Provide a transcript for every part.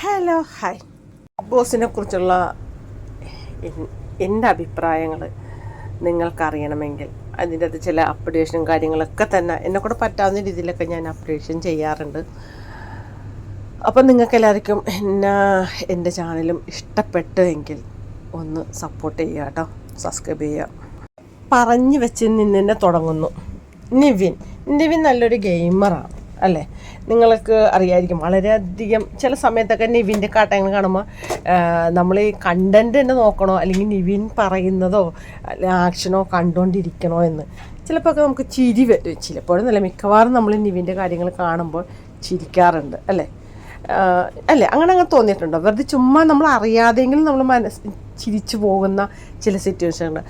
Hello hi ബോസിനെ കുറിച്ചുള്ള എന്റെ അഭിപ്രായങ്ങൾ നിങ്ങൾക്കറിയണമെങ്കിൽ അതിന്റെ അകത്ത് ചില അപ്ഡേഷനും കാര്യങ്ങളൊക്കെ തന്നെ എന്നെ കൂടെ പറ്റാവുന്ന രീതിയിലൊക്കെ ഞാൻ അപ്ഡേഷൻ ചെയ്യാറുണ്ട്. അപ്പം നിങ്ങൾക്ക് എല്ലാവർക്കും എന്നെ എന്റെ ചാനലും ഇഷ്ടപ്പെട്ടെങ്കിൽ ഒന്ന് സപ്പോർട്ട് ചെയ്യുക കേട്ടോ. സബ്സ്ക്രൈബ് ചെയ്യുക. പറഞ്ഞു വെച്ച് നിന്നെ തുടങ്ങുന്നു. നിവിൻ. നിവിൻ നല്ലൊരു ഗെയിമറാണ് അല്ലേ? നിങ്ങൾക്ക് അറിയായിരിക്കും വളരെയധികം ചില സമയത്തൊക്കെ നിവിന്റെ കാട്ടങ്ങൾ കാണുമ്പോൾ നമ്മൾ ഈ കണ്ടന്റ് തന്നെ നോക്കണോ അല്ലെങ്കിൽ നിവിൻ പറയുന്നതോ ആക്ഷനോ കണ്ടുകൊണ്ടിരിക്കണോ എന്ന്. ചിലപ്പോൾ നമുക്ക് ചിരി വരും ചിലപ്പോഴും നല്ല മിക്കവാറും നമ്മൾ നിവിന്റെ കാര്യങ്ങൾ കാണുമ്പോൾ ചിരിക്കാറുണ്ട് അല്ലേ? അല്ലേ? അങ്ങനെ അങ്ങനെ തോന്നിയിട്ടുണ്ടോ? വെറുതെ ചുമ്മാ നമ്മൾ അറിയാതെങ്കിലും നമ്മൾ മനസ്സ് ചിരിച്ചു പോകുന്ന ചില സിറ്റുവേഷനുകൾ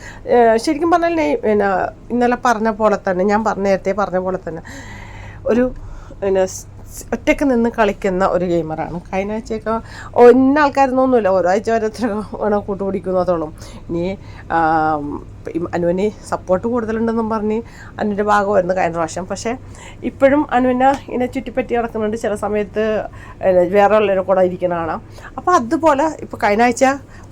ശരിക്കും പറഞ്ഞാൽ പിന്നെ ഇന്നലെ പറഞ്ഞ പോലെ തന്നെ ഞാൻ പറഞ്ഞ നേരത്തെ പറഞ്ഞ പോലെ തന്നെ ഒരു പിന്നെ ഒറ്റയ്ക്ക് നിന്ന് കളിക്കുന്ന ഒരു ഗെയിമറാണ്. കഴിഞ്ഞ ആഴ്ചയൊക്കെ ഒന്ന ആൾക്കാരൊന്നുമില്ല ഓരോ ആഴ്ച ഓരോരുത്തരൊക്കെ വേണം കൂട്ടുപിടിക്കുന്നതോളം ഇനി അനുവിന് സപ്പോർട്ട് കൂടുതലുണ്ടെന്നും പറഞ്ഞ് അനുവിന്റെ ഭാഗമായിരുന്നു കഴിഞ്ഞ പ്രാവശ്യം. പക്ഷേ ഇപ്പോഴും അനുവിനെ ഇങ്ങനെ ചുറ്റിപ്പറ്റി നടക്കുന്നുണ്ട്. ചില സമയത്ത് വേറെ ഉള്ളവരെ കൂടെ ഇരിക്കുന്ന കാണാം. അപ്പോൾ അതുപോലെ ഇപ്പോൾ കഴിഞ്ഞ ആഴ്ച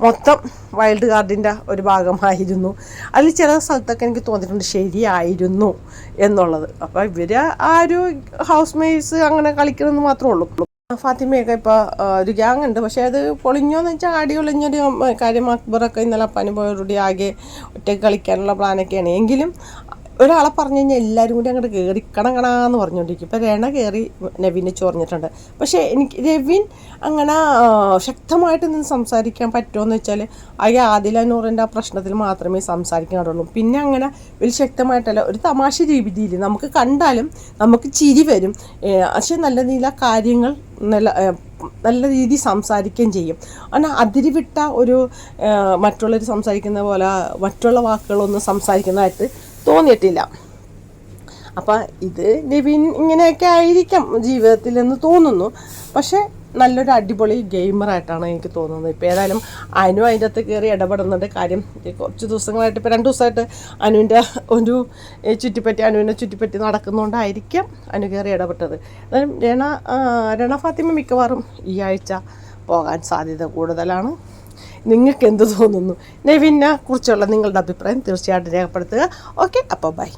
മൊത്തം വൈൽഡ് കാർഡിന്റെ ഒരു ഭാഗമായിരുന്നു. അതിൽ ചില സ്ഥലത്തൊക്കെ എനിക്ക് തോന്നിയിട്ടുണ്ട് ശരിയായിരുന്നു എന്നുള്ളത്. അപ്പോൾ ഇവർ ആ ഒരു ഹൗസ് മേറ്റ്സ് അങ്ങനെ കളിക്കണമെന്ന് മാത്രമേ ഉള്ളൂ. ഫാത്തിമയൊക്കെ ഇപ്പോൾ ഒരു ഗ്യാങ് ഉണ്ട്. പക്ഷേ അത് പൊളിഞ്ഞോന്ന് വെച്ചാൽ അടി ഒളിഞ്ഞൊരു കാര്യം അക്ബറൊക്കെ ഇന്നലെ പനി പോയോടുകൂടി ആകെ ഒറ്റയ്ക്ക് കളിക്കാനുള്ള പ്ലാനൊക്കെയാണ്. എങ്കിലും ഒരാളെ പറഞ്ഞു കഴിഞ്ഞാൽ എല്ലാവരും കൂടി അങ്ങോട്ട് കയറി കണകണാന്ന് പറഞ്ഞുകൊണ്ടിരിക്കും ഇപ്പോൾ രണ കയറി നവീനെ ചൊറിഞ്ഞിട്ടുണ്ട് പക്ഷേ എനിക്ക് രവിൻ അങ്ങനെ ശക്തമായിട്ട് നിന്ന് സംസാരിക്കാൻ പറ്റുമെന്ന് വെച്ചാൽ ആ ആദില നൂറിന്റെ ആ പ്രശ്നത്തിൽ മാത്രമേ സംസാരിക്കാൻ പാടുള്ളൂ പിന്നെ അങ്ങനെ വലിയ ശക്തമായിട്ടല്ല ഒരു തമാശ രീതിയിൽ നമുക്ക് കണ്ടാലും നമുക്ക് ചിരി വരും. പക്ഷേ നല്ല രീതിയിൽ ആ കാര്യങ്ങൾ നല്ല നല്ല രീതി സംസാരിക്കുകയും ചെയ്യും. എന്നാൽ അതിരിവിട്ട ഒരു മറ്റുള്ളവർ സംസാരിക്കുന്ന പോലെ മറ്റുള്ള വാക്കുകളൊന്നും സംസാരിക്കുന്നതായിട്ട് തോന്നിയിട്ടില്ല. അപ്പം ഇത് നിവിൻ ഇങ്ങനെയൊക്കെ ആയിരിക്കാം ജീവിതത്തിൽ എന്ന് തോന്നുന്നു. പക്ഷേ നല്ലൊരു അടിപൊളി ഗെയിമറായിട്ടാണ് എനിക്ക് തോന്നുന്നത്. ഇപ്പോൾ ഏതായാലും അനു അതിന്റെ അകത്ത് കയറി ഇടപെടുന്നുണ്ട്. കാര്യം കുറച്ച് ദിവസങ്ങളായിട്ട് ഇപ്പോൾ രണ്ട് ദിവസമായിട്ട് അനുവിന്റെ ഒരു ചുറ്റിപ്പറ്റി അനുവിനെ ചുറ്റിപ്പറ്റി നടക്കുന്നതുകൊണ്ടായിരിക്കാം അനു കയറി ഇടപെട്ടത്. എന്നാലും രണ രണ ഫാത്തിമ മിക്കവാറും ഈ ആഴ്ച പോകാൻ സാധ്യത കൂടുതലാണ്. നിങ്ങൾക്ക് എന്ത് തോന്നുന്നു? നെവിനെ കുറിച്ചുള്ള നിങ്ങളുടെ അഭിപ്രായം തീർച്ചയായിട്ടും രേഖപ്പെടുത്തുക. ഓക്കെ അപ്പോൾ ബൈ.